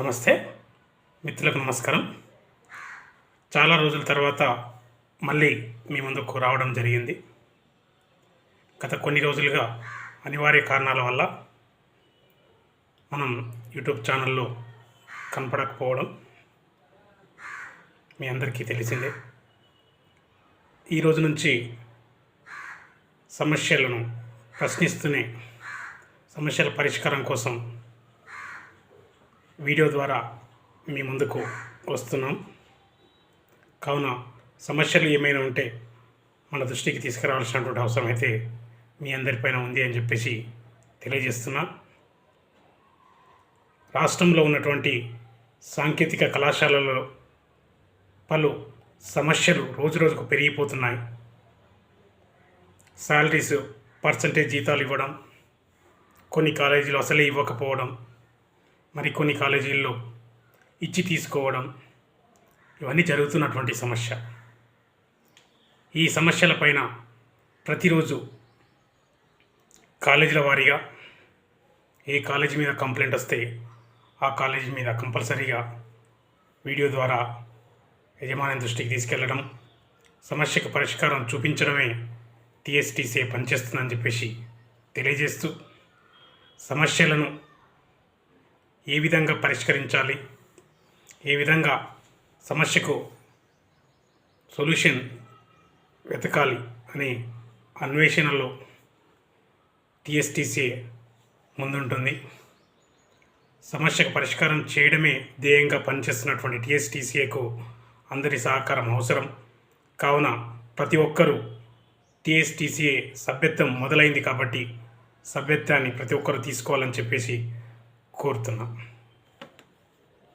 నమస్తే. మిత్రులకు నమస్కారం. చాలా రోజుల తర్వాత మళ్ళీ మీ ముందుకు రావడం జరిగింది. గత కొన్ని రోజులుగా అనివార్య కారణాల వల్ల మనం యూట్యూబ్ ఛానల్లో కనపడకపోవడం మీ అందరికీ తెలిసిందే. ఈ రోజు నుంచి సమస్యలను ప్రశ్నిస్తూనే సమస్యల పరిష్కారం కోసం వీడియో ద్వారా మీ ముందుకు వస్తున్నాం. కావున సమస్యలు ఏమైనా ఉంటే మన దృష్టికి తీసుకురావాల్సినటువంటి అవసరం అయితే మీ అందరిపైన ఉంది అని చెప్పేసి తెలియజేస్తున్నా. రాష్ట్రంలో ఉన్నటువంటి సాంకేతిక కళాశాలలో పలు సమస్యలు రోజురోజుకు పెరిగిపోతున్నాయి. శాలరీస్ పర్సంటేజ్ జీతాలు ఇవ్వడం కొన్ని కాలేజీలు అసలే ఇవ్వకపోవడం మరికొన్ని కాలేజీల్లో ఇచ్చి తీసుకోవడం ఇవన్నీ జరుగుతున్నటువంటి సమస్య. ఈ సమస్యలపైన ప్రతిరోజు కాలేజీల వారీగా ఏ కాలేజీ మీద కంప్లైంట్ వస్తే ఆ కాలేజీ మీద కంపల్సరీగా వీడియో ద్వారా యజమాని దృష్టికి తీసుకెళ్ళడం సమస్యకు పరిష్కారం చూపించడమే టీఎస్టీసీ పనిచేస్తుందని చెప్పేసి తెలియజేస్తూ సమస్యలను ఏ విధంగా పరిష్కరించాలి? ఏ విధంగా సమస్యకు సొల్యూషన్ వెతకాలి అనే అన్వేషణలో టీఎస్టీసీ ముందుంటుంది. సమస్యకు పరిష్కారం చేయడమే ధ్యేయంగా పనిచేస్తున్నటువంటి టీఎస్టీసీఏకు అందరి సహకారం అవసరం. కావున ప్రతి ఒక్కరూ టీఎస్టీసీఏ సభ్యత్వం మొదలైంది కాబట్టి సభ్యత్వాన్ని ప్రతి ఒక్కరూ తీసుకోవాలని చెప్పేసి కోరుతున్నాం.